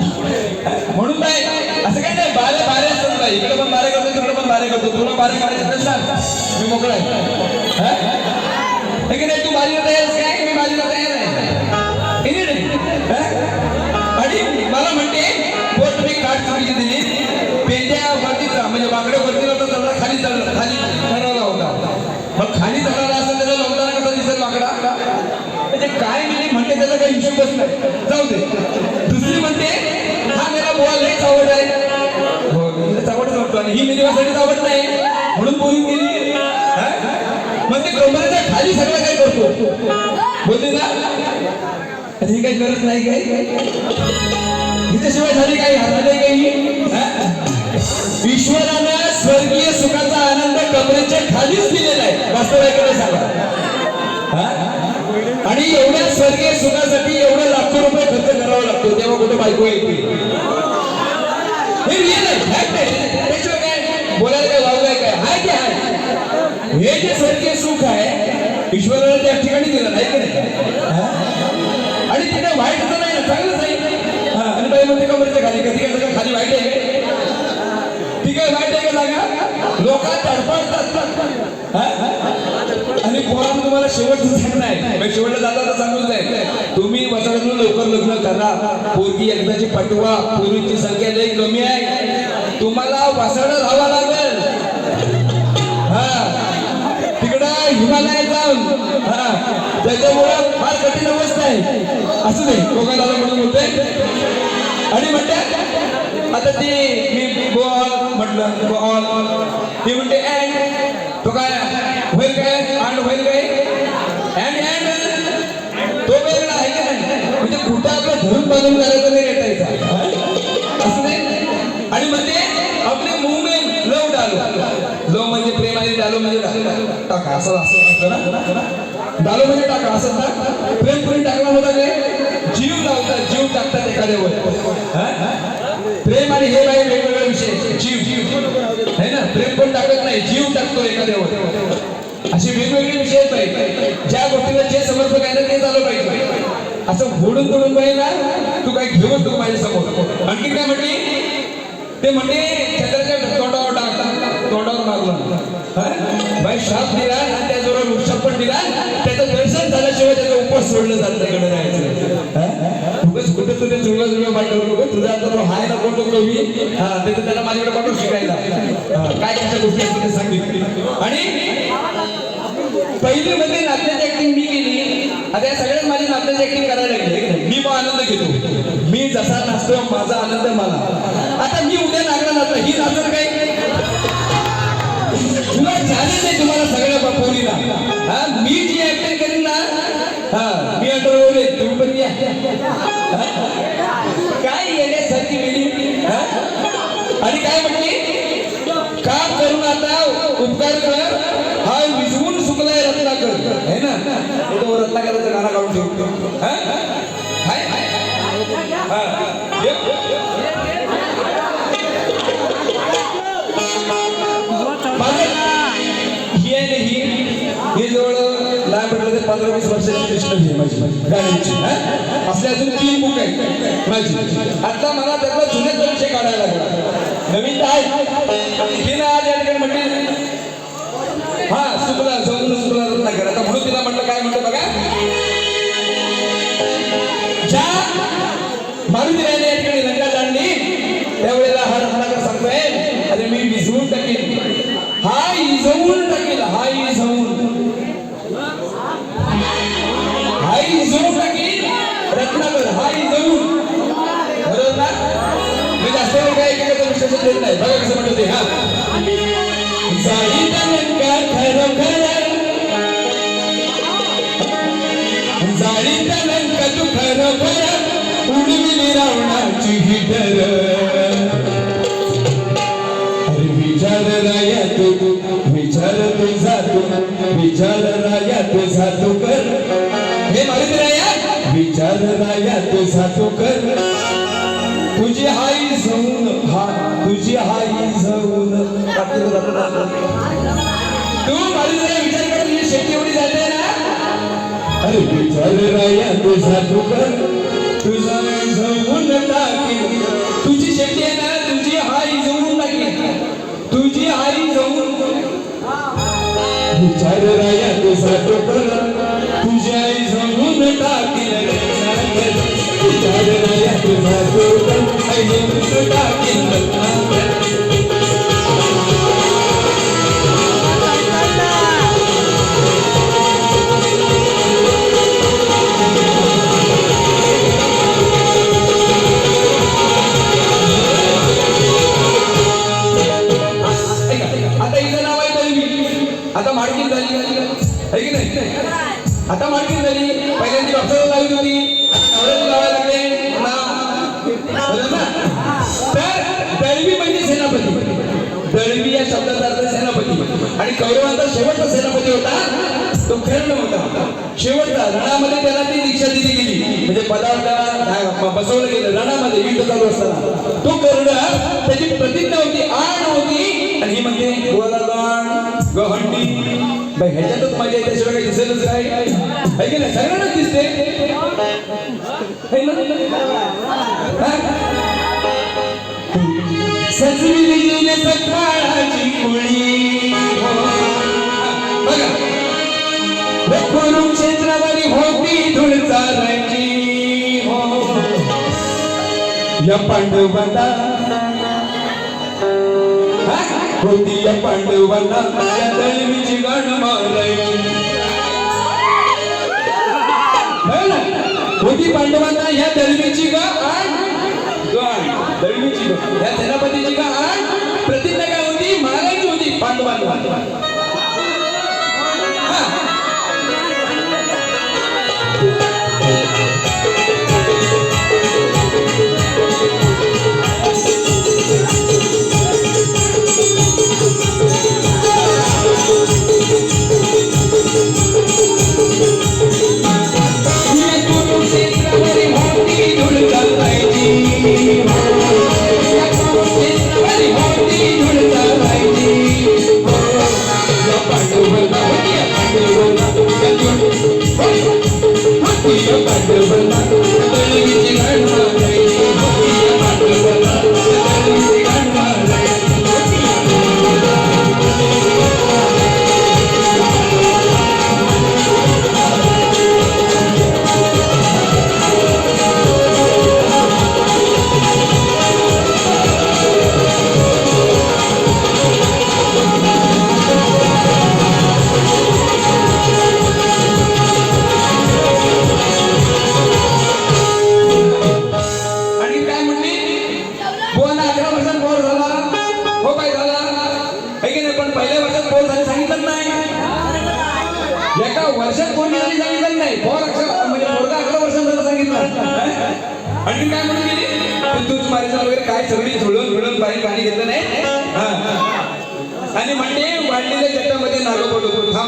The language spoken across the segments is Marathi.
म्हणून काय असं काय नाही. बारे बारे असतात नाही. इकडे पण बारे करतो तिकडे पण बारे करतो तुला बारे करायचं तर सांग. मी मोकळा आहे. हे? की नाही तू बाजीला तयार काय? मी बाजीला तयार आहे. आणि मला म्हणते पोस्ट मी काट चुकीची दिली. पेंड्या वरतीचा म्हणजे वाकड्या वरती होता चढला खाली चढला. खाली चढवला होता. मग खाली चढवला असेल त्याला लावताना कसा दिसेल बाकडा म्हणजे काय नाही म्हणते त्याचा काही हिशोबच नाही. जाऊ दे. दुसरी म्हणते हा मेरा बोला लयच चावट आहे. हो चावटच वाटतो आणि ही मिनिवासाठी चावट नाही. म्हणून बोलून गेली. म्हणते कमरेच्या खाली सगळं काय करतो. बोलते ना? ही काही गरज नाही काय? हिच्याशिवाय झाली काही हरकत काही? ईश्वरानं स्वर्गीय सुखाचा आनंद कमरेच्या खालीच दिलेला आहे. वास्तव आहे का नाही सांगा. हा? आणि एवढ्या स्वर्गीय सुखासाठी एवढे लाखो रुपये खर्च करावा लागतो तेव्हा कुठे बायको येते? हे रिअल आहे fact आहे. त्याशिवाय काय बोलायला काय वावलं आहे काय? हाय हाय हे जे स्वर्गीय सुख आहे ईश्वराला त्या ठिकाणी दिलं नाही की नाही? आणि तिथे वाईट तर नाही ना चांगलंच आहे. आणि बाई म्हणते का म्हणते खाली कधी काय सगळं खाली वाईट आहे? ठीक ती काय वाईट आहे का जागा? लोक तडफडतात. आणि पोरांना तुम्हाला शेवटचं सांगणं आहे. मग शेवटला जाता तर सांगूच तुम्ही वसाडून लवकर लग्न करा. पोरगी एकदाची पटवा पोरीची संख्या लई कमी आहे. तुम्हाला वसाड राहावं लागेल. हा. तिकडं हिमालयात जाऊन. हा. त्याच्यामुळं फार कठीण अवस्था आहे. असं नाही कोकणाला म्हणून बोलतोय आणि म्हणते आता ती मी बॉल म्हटलं बॉल. ती म्हणते होईल काय अँड होईल काय अँड अँड तो वेगळा आहे का नाही? म्हणजे कुठं आपलं धरून बांधून करायचं नाही रेटायचा. असं नाही? आणि म्हणजे आपले मुवमेंट लव डालो लव म्हणजे प्रेम आणि डालो म्हणजे टाका असं असं असतं ना? डालो म्हणजे टाका असं ना? प्रेम कोणी टाकला होता काय? जीव लावतात जीव टाकतात एखाद्यावर. प्रेम आणि हे काही वेगवेगळा विषय जीव जीव. है ना? प्रेम पण टाकत नाही जीव टाकतो एखाद्यावर. असे वेगवेगळे विषय आहेत ज्या गोष्टीला जे समर्पक आहे ना ते झालं पाहिजे. असं घोडून तोडून पाहिजे ना तू काय घेऊन तू पाहिजे समोर. आणखी काय म्हटली? ते म्हणले चंद्राच्या तोंडावर टाक तोंडावर मारलं बाई शाप दिला आणि त्याच्यावर वृक्षाप पण दिला. त्याचं दर्शन झाल्याशिवाय त्याचा उपवास सोडलं जात नाही कडे राहायचं. कुठे तुझे जुळवा जुळवा पाठवू तुझा आता तो हाय ना कोण नको मी हा ते तर त्याला माझ्याकडे पाठवून शिकायला. काय कशा गोष्टी सांगितली. आणि पहिली मध्ये नाट्याची ऍक्टिंग मी केली. आता या सगळ्यात माझी नाट्याची ऍक्टिंग करायला लागली. मी मग आनंद घेतो. मी जसा नाचतो माझा आनंद मला. आता मी उद्या नागला नाचतो ही नाचत काय? तुला झाले नाही तुम्हाला सगळ्या पोरीला हा मी जी ऍक्टिंग करीन ना हा मी आता आहे तुम्ही पण या काय येण्यासारखी मिली हा? आणि काय म्हटली? काम करून आता उपकार कर. हा विझवून सुकलाय रत्नाकर है ना हे? तो रत्नाकराचा गाणं काढून शकतो ही जवळ नाही म्हटलं तर पंधरा वीस वर्षाची कृष्णजी माझी. गाण्याची. असले अजून तीन बुक आहेत. माझी. आता मला त्यातला जुन्याचा विषय काढायला लागला. नवीन तर आहे ही ना आज या ठिकाणी म्हणते हा सुकला जाऊन सुकला म्हणलं काय म्हणलं बघा? ज्या मारुती राहिले या ठिकाणी रंगा जाणली त्यावेळेला हा रत्नाकर सांगतोय अरे मी विझवून टाकेल हा इजवून टाकेल हा इजवून. हा इजवून टाकेल रत्नाकर हा इजवून. बरोबर ना? मी जास्त वेळ काय एकेकाचा विश्वास देत नाही. बघा कसं म्हणत होते हा. जाई तनका खरोखर जाळी तनका तू खरोखर उडविली रावणाची तुझा दुखर तुझा जमून टाकी तुझी शेती आहे ना तुझी हाई जमून टाकी. तुझी हाई जमून. विचार राया तुझा दळवी म्हणजे सेनापती. दळवी या शब्दाचा अर्थ सेनापती. आणि कौरवांचा शेवटचा सेनापती होता तो कर्ण होता. शेवटचा रणामध्ये त्याला ती दीक्षा दिली गेली. म्हणजे पदार्थ बसवलं गेलं. रणामध्ये युद्ध चालू असताना. तो कर्ण त्याची प्रतिज्ञा होती आण होती. आणि ही म्हणजे गोलागाण गहंडी. ह्याच्यातच मजा येते. त्याशिवाय काही दिसेलच काय है की नाही? सगळ्यांनाच दिसते. सजविली गेली सकाळची कुळी बघा. हे कुरुक्षेत्रावरी होती धूळ चालायची हो? या पांडवांना होती या पांडवांना या दळवीची गाण मारायची. हो होती पांडवांना या दळवीची गाण गाण. दळवीची या सेनापतीची का आठ प्रतिज्ञा काय होती? मारायची होती पांडवांना.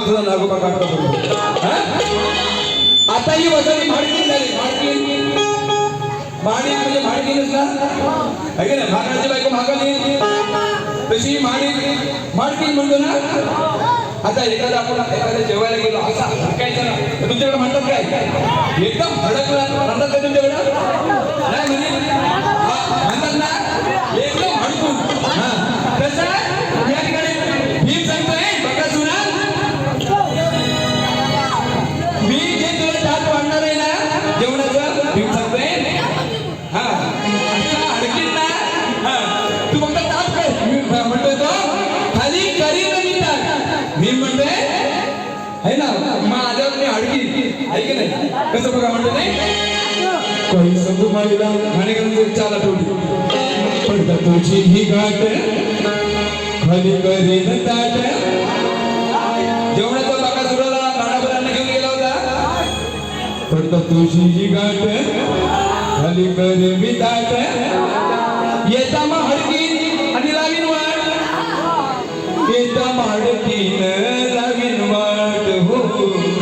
तुझा नागोबा काढतो आता ही? वसंती भाडकी झाली भाडकी. माणिक म्हणजे माणिकीनच ना? है की नाही? भाकराची बायको भागाली तशी माणिक भाडकी म्हणतो ना? आता एखादा आपण एखाद्या जेवायला गेलो असा हडकायचा ना तर तुमच्याकडे म्हणतात काय? एकदम हडकला म्हणतात का तुमच्याकडे? नाही म्हणजे अडकी की नाही? कसं बघा म्हणतो नाही काही सबू मारीला आणि करून चाला ठेवली पण तुझी ही गाठ. खाली करीन ताट. जेवणाचा बाका सुराला गाणाभरांना घेऊन गेला होता. पडता तुझी ही गाठ. खाली कर मी ताट. येता मग हडकीन आणि लावीन वाट. येता हडकीन लावीन वाट. हो.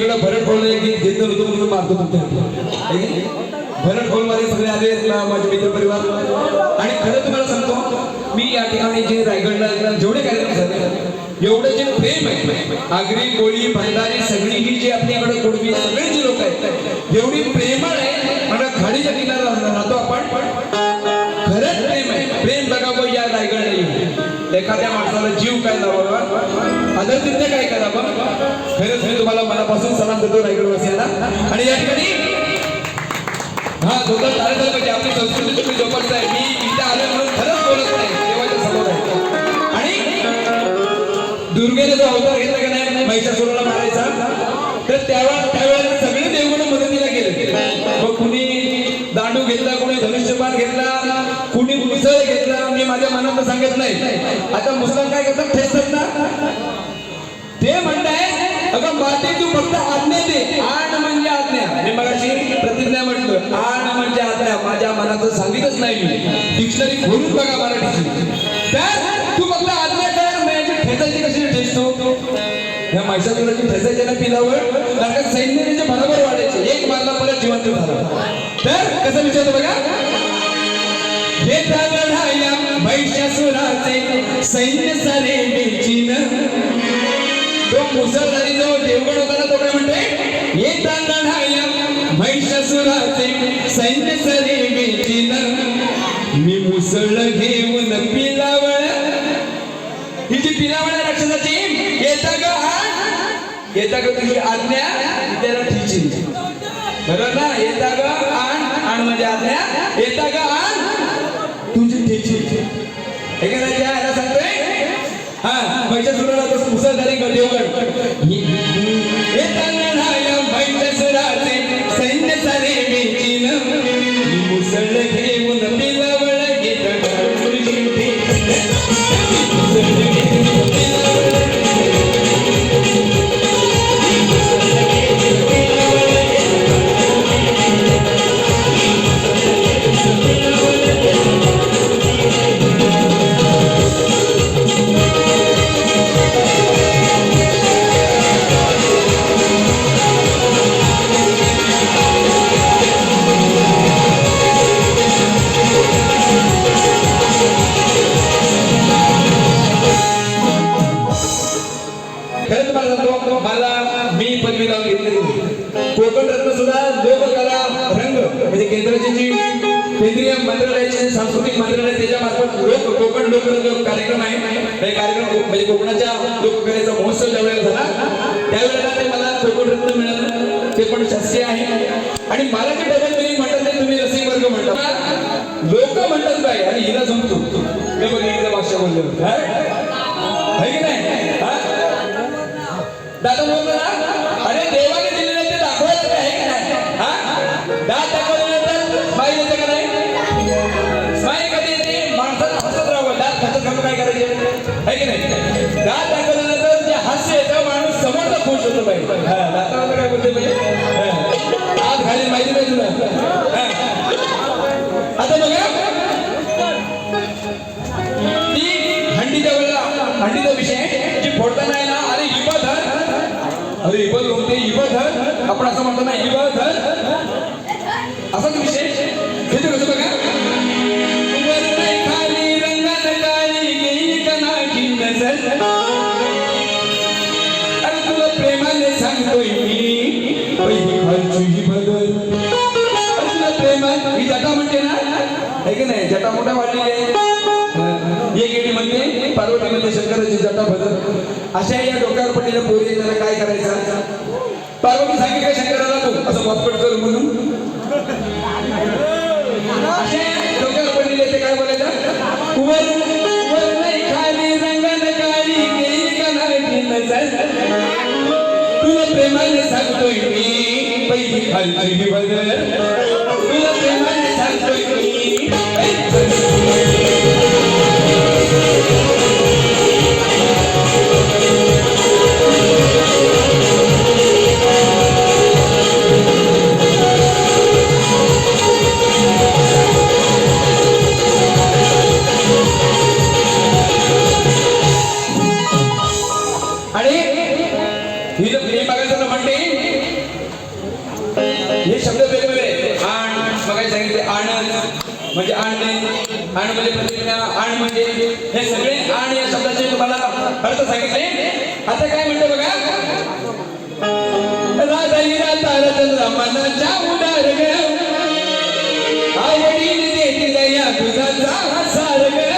ताट येता की जिद्द होतो म्हणून मारतो तुमच्या भरत मध्ये सगळे आले माझे मित्र परिवार आणि खरं तुम्हाला सांगतो मी या ठिकाणी जे रायगडला जेवढे कार्यक्रम झाले एवढं जे प्रेम आहे आगरी कोळी भंडारी सगळी ही जी आपल्याकडे कुडवी सगळे जे लोक आहेत एवढी प्रेमळ आहे आणि खाडीच्या किनारा राहतो आपण. खरंच प्रेम आहे. प्रेम बघावं या रायगडला एखाद्या माणसाला जीव काय लावावा? आदर काय करावं? खरंच मी तुम्हाला मनापासून सलाम देतो रायगडवासियांना आणि या ठिकाणी हा जोरदार चालत पाहिजे आपली संस्कृती तुम्ही जोपासताय मी इथे आलो म्हणून खरंच बोलत फक्त आज्ञा दे आण म्हणजे आज्ञा. मी मगाशी प्रतिज्ञा म्हटलं आण म्हणजे आज्ञा. माझ्या मनाचं सांगितच नाही मी. डिक्शनरी खोलून बघा मराठीची. तर तू फक्त आज्ञा कर म्हणजे ठेचायची कशी ठेचतो या महिषासुराची ठेचायच्या ना पिलावर? कारण का सैन्य त्याच्या बरोबर वाढायचे. एक मारला परत जिवंत झाला. तर कसं विचारतो बघा? हे लढाया महिषासुराचे सैन्य सारे बेचिन तो मुसलधारी जो देवगड होता ना तो काय म्हणते? येता लढाया महिषासुराचे सैन्य सरे बेचीन मी मुसळ घेऊन पिलावळ. ही जी पिलावळ आहे राक्षसाची येता ग आण येता ग तुझी आज्ञा त्याला ठिची बरोबर ना? येता ग आण आण म्हणजे आज्ञा. येता ग आण तुझी ठेची हे काय इकडे भाषा आहे की नाही? दादा बोलतो ना? अरे देवाने दिलेलं ते दाखवायचं काय आहे की नाही? हा? दात दाखवल्यानंतर स्माईल येते का नाही? स्माईल कधी येते? माणसाला हसत राहावं. दात हसत राहून काय करायचे? आहे की नाही? दात दाखवल्यानंतर जे हास्य येतं माणूस समोरचा खुश होतो पाहिजे. हा दातावर काय बोलते पाहिजे अरे इबा होते इबा धर आपण असं म्हणतो ना अशा या पडलेल्या पोरी त्याला काय करायचं? पार्वती सांगितलं शंकराला तू? असं वापट कर म्हणून. पडलेले ते काय बोलायचं? खाली तुला प्रेमाने सांगतोय मी पहिली खालची बदल. तुला प्रेमाने सांगतोय मी आणणे म्हणजे आण. म्हणजे प्रतिज्ञा आण म्हणजे हे सगळे आण या शब्दाचे तुम्हाला अर्थ सांगितले. आता काय म्हणतो बघा? राधाईरा तारचंद्र मनाच्या उडार ग. आवडीने देते दया दुधाचा सार ग.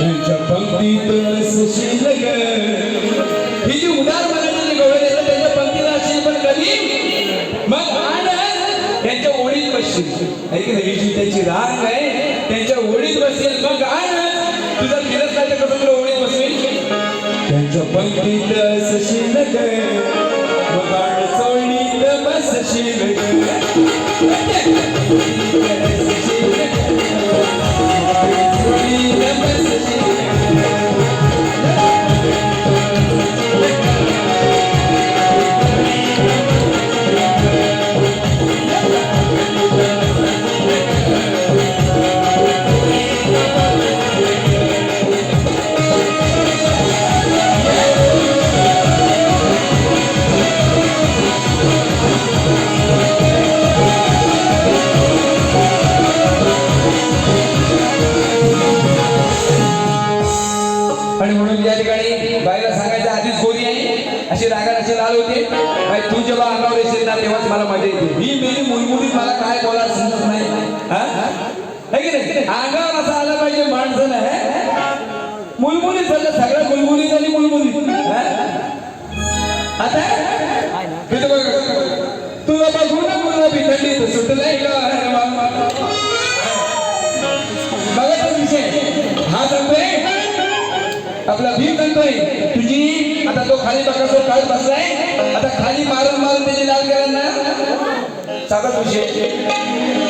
तुझ्या पंक्तीत असशील ग. ही जी उदार मनाचं जे गवळ त्याच्या पंक्तीला अशी पण कधी बसशील ऐक ना नाही? ही जी रांग आहे त्यांच्या ओळीत बसेल. मग काय तुझा फिरत नाही तर कसं तुला ओळीत बसेल? त्यांच्या पंक्तीत सशील झालं सगळ्या मुलमुलीत आणि मुलमुलीत हा? आता इथं तुला बघून मुलं बिथडली सुटलंय का? बघा तो विषय. हा सांगतोय? आपला भीम सांगतोय. तुझी आता तो खाली बघा काळ बसलाय. आता खाली मारून मारून त्याची लाल करा ना. साधाच विषय.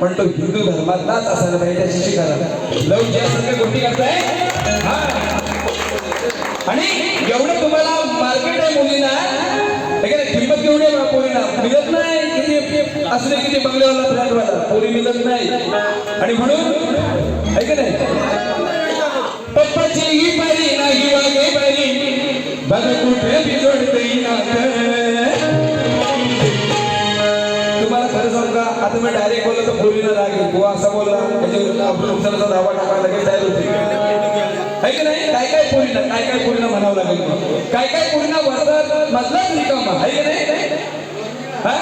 पण तो हिंदू धर्मातलाच असायला पाहिजे त्याची शिकायला लव ज्या सगळ्या गोष्टी करताय. आणि एवढं तुम्हाला मार्केट आहे मुलींना. किंमत केवढी आहे बा पोरीला मिळत नाही किती असले किती बंगल्यावरला फ्लॅट वाला. पोरी मिळत नाही. आणि म्हणून ऐक नाही? पप्पाची ही परी नाही वागे परी बघ कुठे बिजोडते तुम्हाला आता मी डायरेक्ट बोललो तर पोरीला राग येईल. बुवा असा बोलला. म्हणजे आपण धावा टाकायला लगेच तयार होते है की नाही? काय काय पोरीना काय काय पोरीना म्हणावं लागेल काय काय पोरीना वर्षात मधलाच रिकामा आहे की नाही? हा?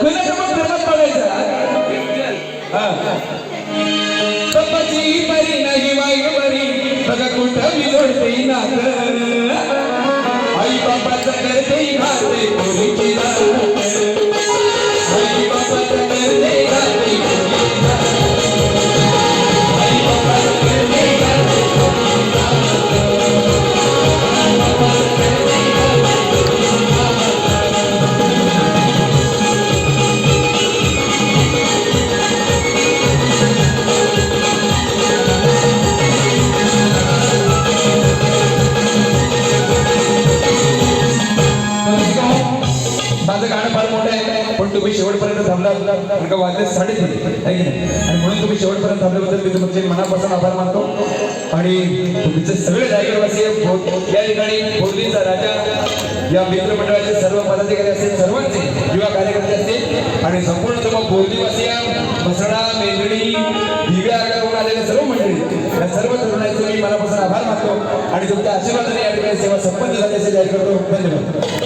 कुणासमोर प्रेमात पडायचं? हा. पप्पाची परी नाही वाईट परी. बघा कुठं मी जोडते नात आई बापाचं करते घाते पोरीची नात मनापासून आभार मानतो. आणि तुमचे सगळे जागेवासी या ठिकाणी बोर्लीचा राजा या मित्रमंडळाचे सर्व पदाधिकारी असतील सर्वांचे युवा कार्यकर्ते असतील. आणि संपूर्ण तुम्हा बोर्लीवासी म्हसडा मेंगडी दिव्या आगारून आलेले सर्व मंडळी या सर्व तरुणांचे मी मनापासून आभार मानतो. आणि तुमच्या आशीर्वादाने या ठिकाणी सेवा संपन्न झाल्याचे जाहीर करतो. धन्यवाद.